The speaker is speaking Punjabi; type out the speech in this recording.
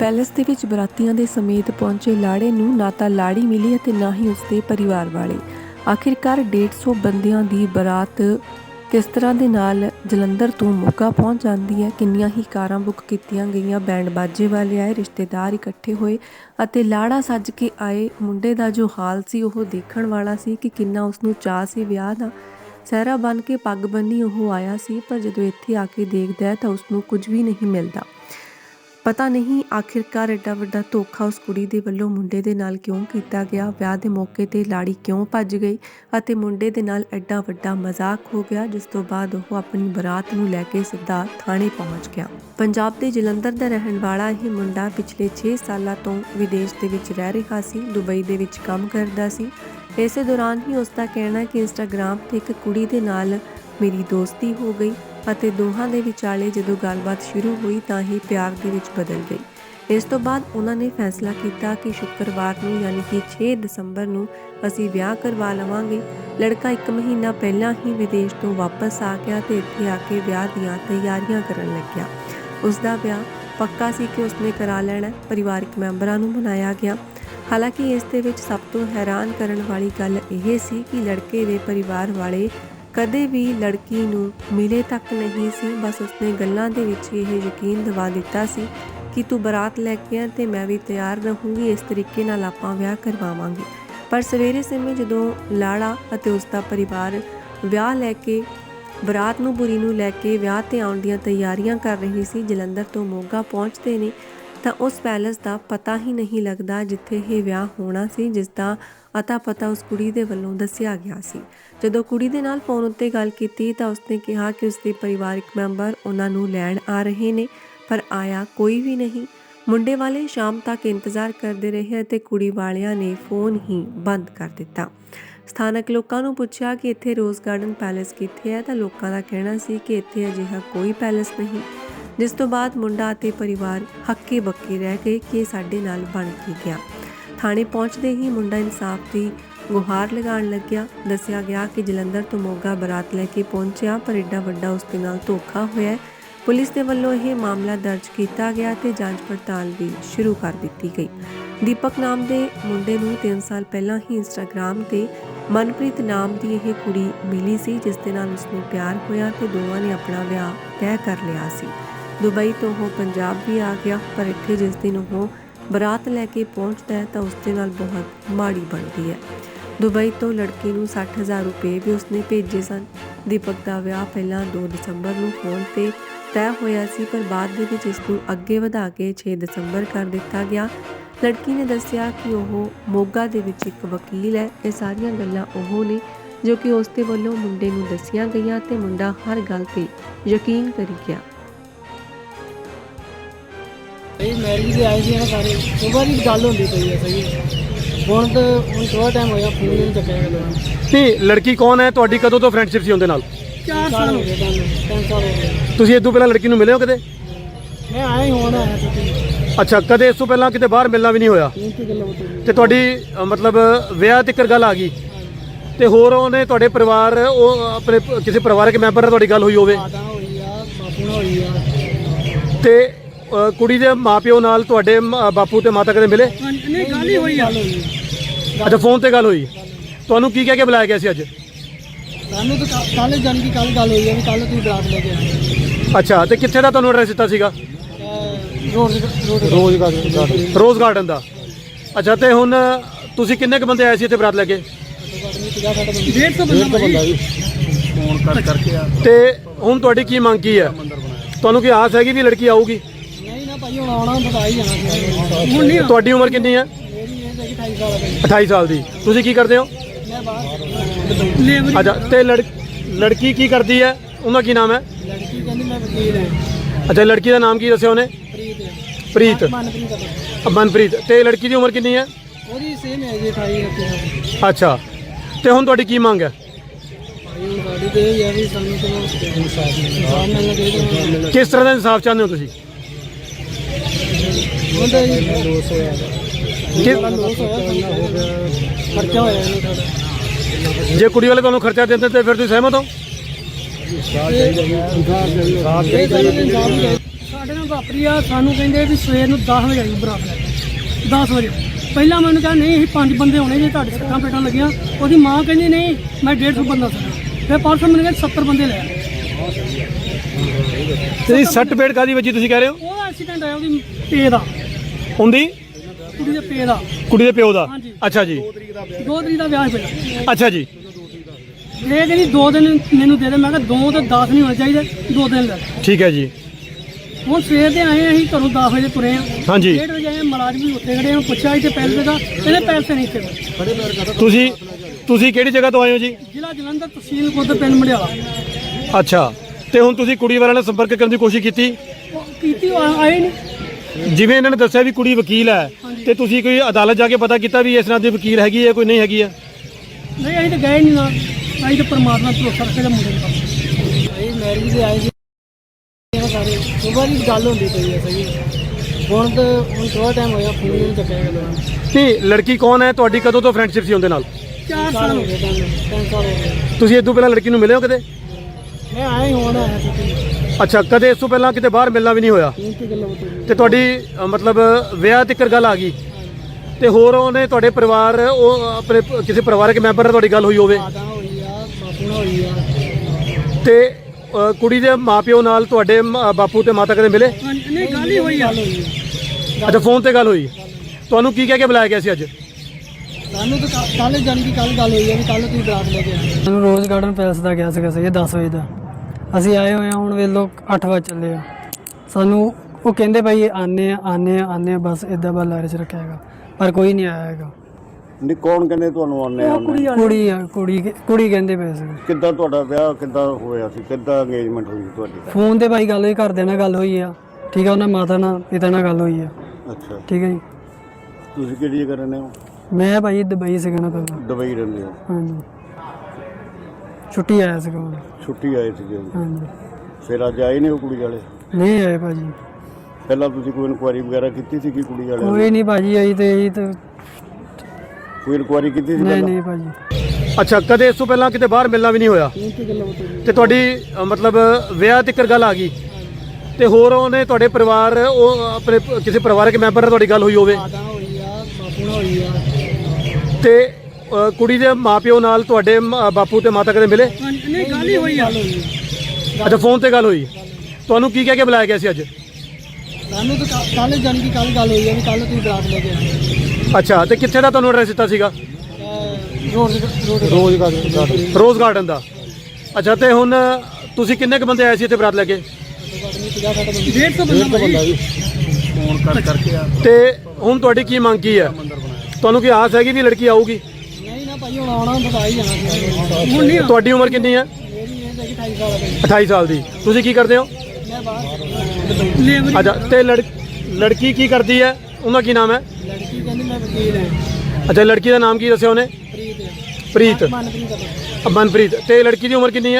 ਪੈਲੇਸ ਦੇ ਵਿੱਚ ਬਰਾਤੀਆਂ ਦੇ ਸਮੇਤ ਪਹੁੰਚੇ ਲਾੜੇ ਨੂੰ ਨਾ ਤਾਂ ਲਾੜੀ ਮਿਲੀ ਅਤੇ ਨਾ ਹੀ ਉਸਦੇ ਪਰਿਵਾਰ ਵਾਲੇ। ਆਖਿਰਕਾਰ 150 ਬੰਦਿਆਂ ਦੀ ਬਰਾਤ ਕਿਸ ਤਰ੍ਹਾਂ ਦੇ ਨਾਲ ਜਲੰਧਰ ਤੋਂ ਮੋਗਾ ਪਹੁੰਚ ਜਾਂਦੀ ਹੈ? ਕਿੰਨੀਆਂ ਹੀ ਕਾਰਾਂ ਬੁੱਕ ਕੀਤੀਆਂ ਗਈਆਂ, ਬੈਂਡ ਬਾਜੇ ਵਾਲੇ ਆਏ, ਰਿਸ਼ਤੇਦਾਰ ਇਕੱਠੇ ਹੋਏ ਅਤੇ ਲਾੜਾ ਸੱਜ ਕੇ ਆਏ। ਮੁੰਡੇ ਦਾ ਜੋ ਹਾਲ ਸੀ, ਉਹ ਦੇਖਣ ਵਾਲਾ ਸੀ ਕਿ ਕਿੰਨਾ ਉਸ ਨੂੰ ਚਾਅ ਸੀ ਵਿਆਹ ਦਾ। ਸਹਿਰਾ ਬਨ ਕੇ ਪੱਗ ਬੰਨੀ ਉਹ ਆਇਆ ਸੀ, ਪਰ ਜਦੋਂ ਇੱਥੇ ਆ ਕੇ ਦੇਖਦਾ ਤਾਂ ਉਸ ਨੂੰ ਕੁਝ ਵੀ ਨਹੀਂ ਮਿਲਦਾ। ਪਤਾ ਨਹੀਂ ਆਖਿਰਕਾਰ ਐਡਾ ਵੱਡਾ ਧੋਖਾ ਉਸ ਕੁੜੀ ਦੇ ਵੱਲੋਂ ਮੁੰਡੇ ਦੇ ਨਾਲ ਕਿਉਂ ਕੀਤਾ ਗਿਆ, ਵਿਆਹ ਦੇ ਮੌਕੇ ਤੇ ਲਾੜੀ ਕਿਉਂ ਭੱਜ ਗਈ ਅਤੇ ਮੁੰਡੇ ਦੇ ਨਾਲ ਐਡਾ ਵੱਡਾ ਮਜ਼ਾਕ ਹੋ ਗਿਆ, ਜਿਸ ਤੋਂ ਬਾਅਦ ਉਹ ਆਪਣੀ ਬਰਾਤ ਨੂੰ ਲੈ ਕੇ ਸਿੱਧਾ ਥਾਣੇ ਪਹੁੰਚ ਗਿਆ। ਪੰਜਾਬ ਦੇ ਜਲੰਧਰ ਦਾ ਰਹਿਣ ਵਾਲਾ ਇਹ ਮੁੰਡਾ ਪਿਛਲੇ 6 ਸਾਲਾਂ ਤੋਂ ਵਿਦੇਸ਼ ਦੇ ਵਿੱਚ ਰਹਿ ਰਿਹਾ ਸੀ, ਦੁਬਈ ਦੇ ਵਿੱਚ ਕੰਮ ਕਰਦਾ ਸੀ। ਇਸੇ ਦੌਰਾਨ ਹੀ ਉਸ ਦਾ ਕਹਿਣਾ ਕਿ ਇੰਸਟਾਗ੍ਰam ਤੇ ਇੱਕ ਕੁੜੀ ਦੇ ਨਾਲ ਮੇਰੀ ਦੋਸਤੀ ਹੋ ਗਈ। ਅਤੇ ਦੋਹਾਂ ਦੇ ਵਿਚਾਲੇ ਜਦੋਂ ਗੱਲਬਾਤ ਸ਼ੁਰੂ ਹੋਈ ਤਾਂ ਹੀ ਪਿਆਰ ਦੇ ਵਿੱਚ ਬਦਲ ਗਈ। ਇਸ ਤੋਂ ਬਾਅਦ ਉਹਨਾਂ ਨੇ ਫੈਸਲਾ ਕੀਤਾ ਕਿ ਸ਼ੁੱਕਰਵਾਰ ਨੂੰ ਯਾਨੀ ਕਿ 6 ਦਸੰਬਰ ਨੂੰ ਅਸੀਂ ਵਿਆਹ ਕਰਵਾ ਲਵਾਂਗੇ। ਲੜਕਾ 1 ਮਹੀਨਾ ਪਹਿਲਾਂ ਹੀ ਵਿਦੇਸ਼ ਤੋਂ ਵਾਪਸ ਆ ਗਿਆ ਤੇ ਇੱਥੇ ਆ ਕੇ ਵਿਆਹ ਦੀਆਂ ਤਿਆਰੀਆਂ ਕਰਨ ਲੱਗਿਆ। ਉਸ ਦਾ ਵਿਆਹ ਪੱਕਾ ਸੀ ਕਿ ਉਸਨੇ ਕਰਾ ਲੈਣਾ, ਪਰਿਵਾਰਕ ਮੈਂਬਰਾਂ ਨੂੰ ਮਨਾਇਆ ਗਿਆ। ਹਾਲਾਂਕਿ ਇਸ ਦੇ ਵਿੱਚ ਸਭ ਤੋਂ ਹੈਰਾਨ ਕਰਨ ਵਾਲੀ ਗੱਲ ਇਹ ਸੀ ਕਿ ਲੜਕੇ ਦੇ ਪਰਿਵਾਰ ਵਾਲੇ ਕਦੇ ਵੀ ਲੜਕੀ ਨੂੰ ਮਿਲੇ ਤੱਕ ਨਹੀਂ ਸੀ, ਬਸ ਉਸਨੇ ਗੱਲਾਂ ਦੇ ਵਿੱਚ ਇਹ ਯਕੀਨ ਦਿਵਾ ਦਿੱਤਾ ਸੀ ਕਿ ਤੂੰ ਬਰਾਤ ਲੈ ਕੇ ਆ ਤੇ ਮੈਂ ਵੀ ਤਿਆਰ ਰਹੂੰਗੀ, ਇਸ ਤਰੀਕੇ ਨਾਲ ਆਪਾਂ ਵਿਆਹ ਕਰਵਾਵਾਂਗੇ। ਪਰ ਸਵੇਰੇ ਸਮੇਂ ਜਦੋਂ ਲਾੜਾ ਅਤੇ ਉਸ ਦਾ ਪਰਿਵਾਰ ਵਿਆਹ ਲੈ ਕੇ, ਬਰਾਤ ਨੂੰ, ਬੁਰੀ ਨੂੰ ਲੈ ਕੇ ਵਿਆਹ ਤੇ ਆਉਣ ਦੀਆਂ ਤਿਆਰੀਆਂ ਕਰ ਰਹੀ ਸੀ, ਜਲੰਧਰ ਤੋਂ ਮੋਗਾ ਪਹੁੰਚਦੇ ਨੇ ਤਾਂ ਉਸ ਪੈਲੇਸ ਦਾ ਪਤਾ ਹੀ ਨਹੀਂ ਲੱਗਦਾ ਜਿੱਥੇ ਇਹ ਵਿਆਹ ਹੋਣਾ ਸੀ, ਜਿਸ ਦਾ ਅਤਾ ਪਤਾ ਉਸ ਕੁੜੀ ਦੇ ਵੱਲੋਂ ਦੱਸਿਆ ਗਿਆ ਸੀ। ਜਦੋਂ ਕੁੜੀ ਦੇ ਨਾਲ ਫੋਨ ਉੱਤੇ ਗੱਲ ਕੀਤੀ ਤਾਂ ਉਸਨੇ ਕਿਹਾ ਕਿ ਉਸਦੇ ਪਰਿਵਾਰਕ ਮੈਂਬਰ ਉਹਨਾਂ ਨੂੰ ਲੈਣ ਆ ਰਹੇ ਨੇ, ਪਰ ਆਇਆ ਕੋਈ ਵੀ ਨਹੀਂ। ਮੁੰਡੇ ਵਾਲੇ ਸ਼ਾਮ ਤੱਕ ਇੰਤਜ਼ਾਰ ਕਰਦੇ ਰਹੇ ਅਤੇ ਕੁੜੀ ਵਾਲਿਆਂ ਨੇ ਫੋਨ ਹੀ ਬੰਦ ਕਰ ਦਿੱਤਾ। ਸਥਾਨਕ ਲੋਕਾਂ ਨੂੰ ਪੁੱਛਿਆ ਕਿ ਇੱਥੇ ਰੋਜ਼ ਗਾਰਡਨ ਪੈਲੇਸ ਕਿੱਥੇ ਹੈ ਤਾਂ ਲੋਕਾਂ ਦਾ ਕਹਿਣਾ ਸੀ ਕਿ ਇੱਥੇ ਅਜਿਹਾ ਕੋਈ ਪੈਲੇਸ ਨਹੀਂ। ਜਿਸ ਤੋਂ ਬਾਅਦ ਮੁੰਡਾ ਅਤੇ ਪਰਿਵਾਰ ਹੱਕੇ ਬੱਕੇ ਰਹਿ ਗਏ ਕਿ ਸਾਡੇ ਨਾਲ ਬਣ ਕੀ ਗਿਆ। ਥਾਣੇ ਪਹੁੰਚਦੇ ਹੀ ਮੁੰਡਾ ਇਨਸਾਫ ਦੀ ਗੁਹਾਰ ਲਗਾਉਣ ਲੱਗਿਆ। ਦੱਸਿਆ ਗਿਆ ਕਿ ਜਲੰਧਰ ਤੋਂ ਮੋਗਾ ਬਰਾਤ ਲੈ ਕੇ ਪਹੁੰਚਿਆ, ਪਰ ਏਡਾ ਵੱਡਾ ਉਸ ਦੇ ਨਾਲ ਧੋਖਾ ਹੋਇਆ। ਪੁਲਿਸ ਦੇ ਵੱਲੋਂ ਇਹ ਮਾਮਲਾ ਦਰਜ ਕੀਤਾ ਗਿਆ ਤੇ ਜਾਂਚ ਪੜਤਾਲ ਵੀ ਸ਼ੁਰੂ ਕਰ ਦਿੱਤੀ ਗਈ। ਦੀਪਕ ਨਾਮ ਦੇ ਮੁੰਡੇ ਨੂੰ 3 ਸਾਲ ਪਹਿਲਾਂ ਹੀ ਇੰਸਟਾਗ੍ਰam ਤੇ ਮਨਪ੍ਰੀਤ ਨਾਮ ਦੀ ਇਹ ਕੁੜੀ ਮਿਲੀ ਸੀ, ਜਿਸ ਦੇ ਨਾਲ ਉਸ ਨੂੰ ਪਿਆਰ ਹੋਇਆ ਤੇ ਦੋਵਾਂ ਨੇ ਆਪਣਾ ਵਿਆਹ ਤੈਅ ਕਰ ਲਿਆ ਸੀ। ਦੁਬਈ ਤੋਂ ਉਹ ਪੰਜਾਬ ਵੀ ਆ ਗਿਆ, ਪਰ ਇੱਥੇ ਜਿਸ ਦਿਨ ਉਹ ਬਰਾਤ ਲੈ ਕੇ ਪਹੁੰਚਦਾ ਹੈ ਤਾਂ ਉਸ ਦੇ ਨਾਲ ਬਹੁਤ ਮਾੜੀ ਬਣਦੀ ਹੈ। ਦੁਬਈ ਤੋਂ ਲੜਕੀ ਨੂੰ 60000 ਰੁਪਏ ਵੀ ਉਸਨੇ ਭੇਜੇ ਸਨ। ਦੀਪਕ ਦਾ ਵਿਆਹ ਪਹਿਲਾਂ 2 ਦਸੰਬਰ ਨੂੰ ਫੋਨ ਤੇ ਤੈਅ ਹੋਇਆ ਸੀ, ਪਰ ਬਾਅਦ ਦੇ ਵਿੱਚ ਇਸ ਨੂੰ ਅੱਗੇ ਵਧਾ ਕੇ 6 ਦਸੰਬਰ ਕਰ ਦਿੱਤਾ ਗਿਆ। ਲੜਕੀ ਨੇ ਦੱਸਿਆ ਕਿ ਉਹ ਮੋਗਾ ਦੇ ਵਿੱਚ ਇੱਕ ਵਕੀਲ ਹੈ। ਇਹ ਸਾਰੀਆਂ ਗੱਲਾਂ ਉਹ ਨੇ ਜੋ ਕਿ ਉਸ ਦੇ ਵੱਲੋਂ ਮੁੰਡੇ ਨੂੰ ਦੱਸੀਆਂ ਗਈਆਂ ਤੇ ਮੁੰਡਾ ਹਰ ਗੱਲ ਤੇ ਯਕੀਨ ਕਰੀ ਗਿਆ। ਮੈਰਿਜ ਦੇ ਆਏ ਸੀ ਨਾ ਸਾਰੇ। ਸੁਬਾਹ ਦੀ ਗੱਲ ਹੁੰਦੀ ਪਈ ਹੈ ਸਹੀ। ਹੁਣ ਤਾਂ ਹੁਣ ਥੋੜਾ ਟਾਈਮ ਹੋਇਆ ਫੋਨ ਨਹੀਂ ਚੱਕਿਆ ਗਿਆ ਨਹੀਂ ਲੜਕੀ ਕੌਣ ਹੈ? ਤੁਹਾਡੀ ਕਦੋਂ ਤੋਂ ਫਰੈਂਡਸ਼ਿਪ ਸੀ ਉਹਦੇ ਨਾਲ? 4 ਸਾਲ ਹੋ ਗਏ ਤੁਹਾਨੂੰ 3 ਸਾਲ ਹੋ ਗਏ। ਤੁਸੀਂ ਇਸ ਤੋਂ ਪਹਿਲਾਂ ਲੜਕੀ ਨੂੰ ਮਿਲੇ ਹੋ ਕਦੇ? ਮੈਂ ਆਇਆ ਹੀ ਹੁਣ ਆਇਆ ਤੁਸੀਂ ਅੱਛਾ ਕਦੇ ਇਸ ਤੋਂ ਪਹਿਲਾਂ ਕਿਤੇ ਬਾਹਰ ਮਿਲਣਾ ਵੀ ਨਹੀਂ ਹੋਇਆ? ਤੇ ਤੁਹਾਡੀ ਮਤਲਬ ਵਿਆਹ ਤੱਕ ਗੱਲ ਆ ਗਈ। ਤੇ ਹੋਰ ਉਹਨੇ ਤੁਹਾਡੇ ਪਰਿਵਾਰ ਉਹ ਆਪਣੇ ਕਿਸੇ ਪਰਿਵਾਰਕ ਮੈਂਬਰ ਨਾਲ ਤੁਹਾਡੀ ਗੱਲ ਹੋਈ ਹੋਵੇ? ਹੋਈ ਆ ਬਾਪੂ ਨਾਲ ਹੋਈ ਆ। ਤੇ ਅ, ਕੁੜੀ ਦੇ ਮਾਪਿਓ ਨਾਲ ਤੁਹਾਡੇ ਮ- ਬਾਪੂ ਤੇ ਮਾਤਾ ਕਦੇ ਮਿਲੇ? ਨਹੀਂ ਗੱਲ ਹੀ ਹੋਈ ਆ। ਅੱਛਾ ਫੋਨ ਤੇ ਗੱਲ ਹੋਈ। ਤੁਹਾਨੂੰ ਕੀ ਕਹਿ ਕੇ ਬੁਲਾਇਆ ਗਿਆ ਸੀ ਅੱਜ? ਸਾਨੂੰ ਤਾਂ ਕੱਲ ਜਾਣ ਦੀ ਕੱਲ ਗੱਲ ਹੋਈ ਆ ਵੀ ਕੱਲ ਤੁਸੀਂ ਬਰਾਤ ਲੈ ਕੇ ਅੱਛਾ ਤੇ ਕਿੱਥੇ ਦਾ ਤੁਹਾਨੂੰ ਐਡਰੈਸ ਦਿੱਤਾ ਸੀਗਾ? Road road Rose Garden Rose Garden ਦਾ। ਅੱਛਾ ਤੇ ਹੁਣ ਤੁਸੀਂ ਕਿੰਨੇ ਕ ਬੰਦੇ ਆਏ ਸੀ ਇੱਥੇ ਬਰਾਤ ਲੈ ਕੇ? 150 ਬੰਦਾ ਭਾਈ ਫੋਨ ਕਰ ਕਰਕੇ ਆ। ਤੇ ਹੁਣ ਤੁਹਾਡੀ ਕੀ ਮੰਗ ਕੀ ਹੈ? ਤੁਹਾਨੂੰ ਕੀ ਆਸ ਹੈਗੀ ਵੀ ਲੜਕੀ ਆਊਗੀ? ਭਾਈ ਹੁਣ ਆਉਣਾ ਬਤਾ ਹੀ ਜਾਣਾ ਸੀ ਹੁਣ ਨਹੀਂ ਤੁਹਾਡੀ ਉਮਰ ਕਿੰਨੀ ਹੈ? ਮੇਰੀ ਇਹ ਹੈਗੀ 28 ਸਾਲ ਦੀ। 28 ਸਾਲ ਦੀ ਤੁਸੀਂ ਕੀ ਕਰਦੇ ਹੋ? ਮੈਂ ਬਾਹਰ ਲੇਬਰ ਅੱਛਾ ਤੇ ਲੜ ਲੜਕੀ ਕੀ ਕਰਦੀ ਹੈ? ਉਹਦਾ ਕੀ ਨਾਮ ਹੈ? ਲੜਕੀ ਕਹਿੰਦੀ ਮੈਂ ਵਕੀਲ ਹਾਂ। ਅੱਛਾ ਲੜਕੀ ਦਾ ਨਾਮ ਕੀ ਦੱਸਿਆ ਉਹਨੇ? ਪ੍ਰੀਤ ਹੈ। ਪ੍ਰੀਤ। ਮਨਪ੍ਰੀਤ ਹੈ। ਮਨਪ੍ਰੀਤ। ਤੇ ਲੜਕੀ ਦੀ ਉਮਰ ਕਿੰਨੀ ਹੈ? ਉਹਦੀ ਸੇਮ ਹੈ ਜੀ 28 ਰੱਖੀ ਅੱਛਾ। ਤੇ ਹੁਣ ਤੁਹਾਡੀ ਕੀ ਮੰਗ ਹੈ? ਭਾਈ ਹੁਣ ਗਾੜੀ ਦੇ ਯਾਰ ਵੀ ਸਾਨੂੰ ਤੋਂ ਇਨਸਾਫ ਮਿਲਣਾ ਮਿਲਣਾ ਚਾਹੀਦਾ। ਕਿਸ ਤਰ੍ਹਾਂ ਦਾ ਇਨਸਾਫ ਚਾਹੁੰਦੇ ਹੋ ਤੁਸੀਂ? ਹੁੰਦਾ ਜੀ। ਲੋਸ ਹੋਇਆ ਕਿ ਲੋਸ ਹੋਇਆ ਖਰਚਾ ਹੋਇਆ ਇਹਨੂੰ ਸਾਡਾ। ਜੇ ਕੁੜੀ ਵਾਲੇ ਤੁਹਾਨੂੰ ਖਰਚਾ ਦਿੰਦੇ ਤੇ ਫਿਰ ਤੁਸੀਂ ਸਹਿਮਤ ਹੋ? ਸਾਡੇ ਨਾਲ ਵਾਪਰੀ ਆ ਸਾਨੂੰ ਕਹਿੰਦੇ ਵੀ ਸਵੇਰ ਨੂੰ 10 ਵਜੇ ਆਈ ਕੇ। 10 ਵਜੇ। ਪਹਿਲਾਂ ਮੈਨੂੰ ਕਿਹਾ ਨਹੀਂ ਅਸੀਂ ਪੰਜ ਬੰਦੇ ਹੋਣੇ ਜੇ ਤੁਹਾਡੇ ਸੱਟਾਂ ਪੇਟਾਂ ਲੱਗੀਆਂ। ਉਹਦੀ ਮਾਂ ਕਹਿੰਦੀ ਨਹੀਂ ਮੈਂ 150 ਬੰਦਾ ਸੀ। ਫਿਰ ਪਰਸੋਂ ਮੈਨੂੰ ਕਹਿੰਦੇ 70 ਬੰਦੇ ਲੈ ਆਏ। ਤੇ ਸੱਟ ਪੇੜ ਕਾਦੀ ਵੱਜੀ ਤੁਸੀਂ ਕਹਿ ਰਹੇ ਹੋ? ਐਕਸੀਡੈਂਟ ਆਇਆ ਉਹਦੀ ਪੇ ਦਾ। ਹੁੰਦੀ ਕੁੜੀ ਦੇ ਪੇ ਦਾ। ਕੁੜੀ ਦੇ ਪਿਓ ਦਾ? ਹਾਂਜੀ। ਅੱਛਾ ਜੀ। ਦੋ ਤਰੀਕ ਦਾ ਵਿਆਹ ਸੀ ਪਹਿਲਾਂ ਅੱਛਾ ਜੀ। ਇਹ ਕਹਿੰਦੀ ਦੋ ਦਿਨ ਮੈਨੂੰ ਦੇ ਦੇ ਮੈਂ ਕਿਹਾ ਦੋ ਤੇ 10 ਨਹੀਂ ਹੋਣੇ ਚਾਹੀਦੇ ਦੋ ਦਿਨ ਲੈ। ਠੀਕ ਹੈ ਜੀ। ਹੁਣ ਸਵੇਰ ਦੇ ਆਏ ਅਸੀਂ ਘਰੋਂ 10 ਵਜੇ ਤੁਰੇ ਆ। ਹਾਂਜੀ। 1:30 ਵਜੇ ਆਏ ਮੁਲਾਜ਼ਮ ਵੀ ਉੱਥੇ ਖੜੇ ਆ ਪੁੱਛਿਆ ਇੱਥੇ ਪੈਸੇ ਦਾ ਇਹਦੇ ਪੈਸੇ ਨਹੀਂ ਇੱਥੇ। ਤੁਸੀਂ ਤੁਸੀਂ ਕਿਹੜੀ ਜਗ੍ਹਾ ਤੋਂ ਆਏ ਹੋ ਜੀ? ਜ਼ਿਲ੍ਹਾ ਜਲੰਧਰ ਤਹਿਸੀਲ ਖੁਦ ਪਿੰਡ ਮੰਡਿਆਲਾ। ਅੱਛਾ। ਤੇ ਹੁਣ ਤੁਸੀਂ ਕੁੜੀ ਵਾਲਿਆਂ ਨਾਲ ਸੰਪਰਕ ਕਰਨ ਦੀ ਕੋਸ਼ਿਸ਼ ਕੀਤੀ? ਕੀਤੀ ਉਹ ਆਏ ਨਹੀਂ। ਜਿਵੇਂ ਇਹਨਾਂ ਨੇ ਦੱਸਿਆ ਵੀ ਕੁੜੀ ਵਕੀਲ ਹੈ ਤੇ ਤੁਸੀਂ ਕੋਈ ਅਦਾਲਤ ਜਾ ਕੇ ਪਤਾ ਕੀਤਾ ਵੀ ਇਸ ਨਾਲ ਦੀ ਵਕੀਲ ਹੈਗੀ ਹੈ ਕੋਈ ਨਹੀਂ ਹੈਗੀ ਹੈ? ਨਹੀਂ ਅਸੀਂ ਤਾਂ ਗਏ ਨਹੀਂ ਨਾ। ਅਸੀਂ ਤਾਂ ਪਰਮਾਤਮਾ ਤੋਂ ਭਰੋਸਾ ਰੱਖੇ ਦਾ ਮੁੰਡੇ ਨੂੰ ਅਸੀਂ ਮੈਰਿਜ ਦੇ ਆਏ ਸੀ। ਇਹਨਾਂ ਸਾਰੇ ਸੁਬਾਹ ਦੀ ਗੱਲ ਹੁੰਦੀ ਪਈ ਹੈ ਸਹੀ ਹੁਣ ਤਾਂ ਹੁਣ ਥੋੜਾ ਟਾਈਮ ਹੋਇਆ ਫੋਨ ਨਹੀਂ ਚੱਕਿਆ ਗਿਆ ਨਹੀਂ ਲੜਕੀ ਕੌਣ ਹੈ? ਤੁਹਾਡੀ ਕਦੋਂ ਤੋਂ ਫਰੈਂਡਸ਼ਿਪ ਸੀ ਉਹਦੇ ਨਾਲ? 4 ਸਾਲ ਹੋ ਗਏ। ਤਿੰਨ ਸਾਲ ਹੋ ਗਏ। ਤੁਸੀਂ ਤੋਂ ਪਹਿਲਾਂ ਲੜਕੀ ਨੂੰ ਮਿਲੇ ਹੋ ਕਿਤੇ ਮੈਂ ਆਇਆ ਹੀ ਹੁਣ ਆਇਆ ਸੀ ਅੱਛਾ ਕਦੇ ਇਸ ਤੋਂ ਪਹਿਲਾਂ ਕਿਤੇ ਬਾਹਰ ਮਿਲਣਾ ਵੀ ਨਹੀਂ ਹੋਇਆ? ਕੀ ਤੇ ਤੁਹਾਡੀ ਅ, ਮਤਲਬ ਵਿਆਹ ਤੱਕ ਗੱਲ ਆ ਗਈ। ਤੇ ਹੋਰ ਉਹਨੇ ਤੁਹਾਡੇ ਪਰਿਵਾਰ ਉਹ ਆਪਣੇ ਪ- ਕਿਸੇ ਪਰਿਵਾਰਕ ਮੈਂਬਰ ਨਾਲ ਤੁਹਾਡੀ ਗੱਲ ਹੋਈ ਹੋਵੇ? ਮਾਤਾ ਹੋਈ ਆ ਬਾਪੂ ਨਾਲ ਹੋਈ ਆ। ਤੇ ਅ, ਕੁੜੀ ਦੇ ਮਾਪਿਓ ਨਾਲ ਤੁਹਾਡੇ ਮ- ਬਾਪੂ ਤੇ ਮਾਤਾ ਕਦੇ ਮਿਲੇ? ਨਹੀਂ ਗੱਲ ਹੀ ਹੋਈ ਆ। ਅੱਛਾ ਫੋਨ ਤੇ ਗੱਲ ਹੋਈ। ਤੁਹਾਨੂੰ ਕੀ ਕਹਿ ਕੇ ਬੁਲਾਇਆ ਗਿਆ ਸੀ ਅੱਜ? ਸਾਨੂੰ ਤਾਂ ਕੱਲ ਜਾਣੀ ਦੀ ਕੱਲ ਗੱਲ ਹੋਈ ਆ ਵੀ ਕੱਲ ਤੁਸੀਂ ਬਰਾਤ ਲੈ ਕੇ ਆਏ ਸਾਨੂੰ ਰੋਜ਼ ਗਾਰਡਨ ਪੈਲਸ ਦਾ ਗਿਆ ਸੀਗਾ ਸਹੀ 10 ਵਜੇ ਦਾ। ਅਸੀਂ ਆਏ ਹੋਏ ਆ ਹੁਣ ਵੇਲੋ 8 ਵਜੇ ਚੱਲੇ ਆ। ਸਾਨੂੰ ਉਹ ਕਹਿੰਦੇ ਭਾਈ ਆਨੇ ਆ ਆਨੇ ਆ ਆਨੇ ਆ ਬਸ ਇਦਾਂ ਬਾ ਲਾਰੇ ਚ ਰੱਖਿਆ ਹੈਗਾ। ਪਰ ਕੋਈ ਨਹੀਂ ਆਇਆ ਹੈਗਾ। ਨਹੀਂ ਕੌਣ ਕਹਿੰਦੇ ਤੁਹਾਨੂੰ ਆਨੇ ਆ ਕੁੜੀ ਕੁੜੀ ਆ ਕੁੜੀ ਕੁੜੀ ਕਹਿੰਦੇ ਪਏ ਸੀ ਕਿੱਦਾਂ ਤੁਹਾਡਾ ਵਿਆਹ ਕਿੱਦਾਂ ਹੋਇਆ ਸੀ? ਕਿੱਦਾਂ ਅੰਗੇਜਮੈਂਟ ਹੋਈ ਤੁਹਾਡੀ? ਫੋਨ ਤੇ ਭਾਈ ਗੱਲ ਹੋਈ ਘਰਦਿਆਂ ਨਾਲ ਗੱਲ ਹੋਈ ਆ। ਠੀਕ ਆ ਉਹਨਾਂ ਮਾਤਾ ਨਾਲ ਪਿਤਾ ਨਾਲ ਗੱਲ ਹੋਈ ਆ। ਅੱਛਾ। ਠੀਕ ਹੈ ਜੀ। ਤੁਸੀਂ ਕਿਹੜੀ ਜਗ੍ਹਾ ਰਹਿੰਦੇ ਹੋ? ਮੈਂ ਭਾਈ ਦੁਬਈ ਨਾ ਪਹਿਲਾਂ। ਦੁਬਈ ਰਹਿੰਦੇ ਹੋ। ਹਾਂਜੀ। ਛੁੱਟੀ ਆਇਆ ਸੀਗਾ ਹੁਣ। ਛੁੱਟੀ ਆਏ ਸੀਗੇ ਹਾਂਜੀ। ਫਿਰ ਅੱਜ ਆਏ ਨੇ ਉਹ ਕੁੜੀ ਵਾਲੇ? ਨਹੀਂ ਆਏ ਭਾਜੀ। ਪਹਿਲਾਂ ਤੁਸੀਂ ਕੋਈ ਇਨਕੁਆਇਰੀ ਵਗੈਰਾ ਕੀਤੀ ਸੀ ਕਿ ਕੁੜੀ ਵਾਲਿਆਂ ਨੇ ਕੋਈ ਨਹੀਂ ਭਾਜੀ ਆਈ ਤੇ ਇਹੀ ਤੇ ਕੋਈ ਇਨਕੁਆਇਰੀ ਕੀਤੀ ਸੀ ਨਹੀਂ ਪਹਿਲਾਂ? ਨਹੀਂ ਭਾਜੀ। ਅੱਛਾ ਕਦੇ ਇਸ ਤੋਂ ਪਹਿਲਾਂ ਕਿਤੇ ਬਾਹਰ ਮਿਲਣਾ ਵੀ ਨਹੀਂ ਹੋਇਆ? ਤੇ ਤੁਹਾਡੀ ਅ, ਮਤਲਬ ਵਿਆਹ ਤੱਕ ਗੱਲ ਆ ਗਈ। ਤੇ ਹੋਰ ਉਹਨੇ ਤੁਹਾਡੇ ਪਰਿਵਾਰ ਉਹ ਆਪਣੇ ਪ- ਕਿਸੇ ਪਰਿਵਾਰਕ ਮੈਂਬਰ ਨਾਲ ਤੁਹਾਡੀ ਗੱਲ ਹੋਈ ਹੋਵੇ? ਤੇ ਕੁੜੀ ਦੇ ਮਾਪਿਓ ਨਾਲ ਤੁਹਾਡੇ ਮ- ਬਾਪੂ ਤੇ ਮਾਤਾ ਕਦੇ ਮਿਲੇ? ਨਹੀਂ ਗੱਲ ਹੀ ਹੋਈ ਆ। ਅੱਛਾ ਫੋਨ ਤੇ ਗੱਲ ਹੋਈ। ਤੁਹਾਨੂੰ ਕੀ ਕਹਿ ਕੇ ਬੁਲਾਇਆ ਗਿਆ ਸੀ ਅੱਜ? ਸਾਨੂੰ ਤਾਂ ਕੱਲ ਜਾਣੀ ਦੀ ਕੱਲ ਗੱਲ ਹੋਈ ਆ ਵੀ ਕੱਲ ਤੁਸੀਂ ਬਰਾਤ ਲੈ ਕੇ ਆਏ। ਅੱਛਾ ਤੇ ਕਿੱਥੇ ਦਾ ਤੁਹਾਨੂੰ ਐਡਰੈਸ ਦਿੱਤਾ ਸੀਗਾ? Road road Rose Garden Rose Garden ਦਾ। ਅੱਛਾ ਤੇ ਹੁਣ ਤੁਸੀਂ ਕਿੰਨੇ ਕ ਬੰਦੇ ਆਏ ਸੀ ਇੱਥੇ ਬਰਾਤ ਲੈ ਕੇ? 150 ਬੰਦਾ ਭਾਈ ਫੋਨ ਕਰ ਕਰਕੇ ਆ ਤੇ ਹੁਣ ਤੁਹਾਡੀ ਕੀ ਮੰਗ ਕੀ ਹੈ? ਤੁਹਾਨੂੰ ਕੀ ਆਸ ਹੈਗੀ ਵੀ ਲੜਕੀ ਆਊਗੀ? ਭਾਈ ਹੁਣ ਆਉਣਾ ਬਤਾ ਹੀ। ਜਾਣਾ ਸੀ ਹੁਣ ਨਹੀਂ ਤੁਹਾਡੀ ਉਮਰ ਕਿੰਨੀ ਹੈ? ਮੇਰੀ ਇਹ ਹੈਗੀ 28 ਸਾਲ ਦੀ। 28 ਸਾਲ ਦੀ ਤੁਸੀਂ ਕੀ ਕਰਦੇ ਹੋ? ਮੈਂ ਬਾਹਰ ਲੇਬਰ ਅੱਛਾ ਤੇ ਲੜ ਲੜਕੀ ਕੀ ਕਰਦੀ ਹੈ? ਉਹਦਾ ਕੀ ਨਾਮ ਹੈ? ਲੜਕੀ ਕਹਿੰਦੀ ਮੈਂ ਵਕੀਲ ਹਾਂ। ਅੱਛਾ ਲੜਕੀ ਦਾ ਨਾਮ ਕੀ ਦੱਸਿਆ ਉਹਨੇ? ਪ੍ਰੀਤ। ਪ੍ਰੀਤ। ਮਨਪ੍ਰੀਤ। ਦਾ ਮਨਪ੍ਰੀਤ। ਤੇ ਲੜਕੀ ਦੀ ਉਮਰ ਕਿੰਨੀ ਹੈ?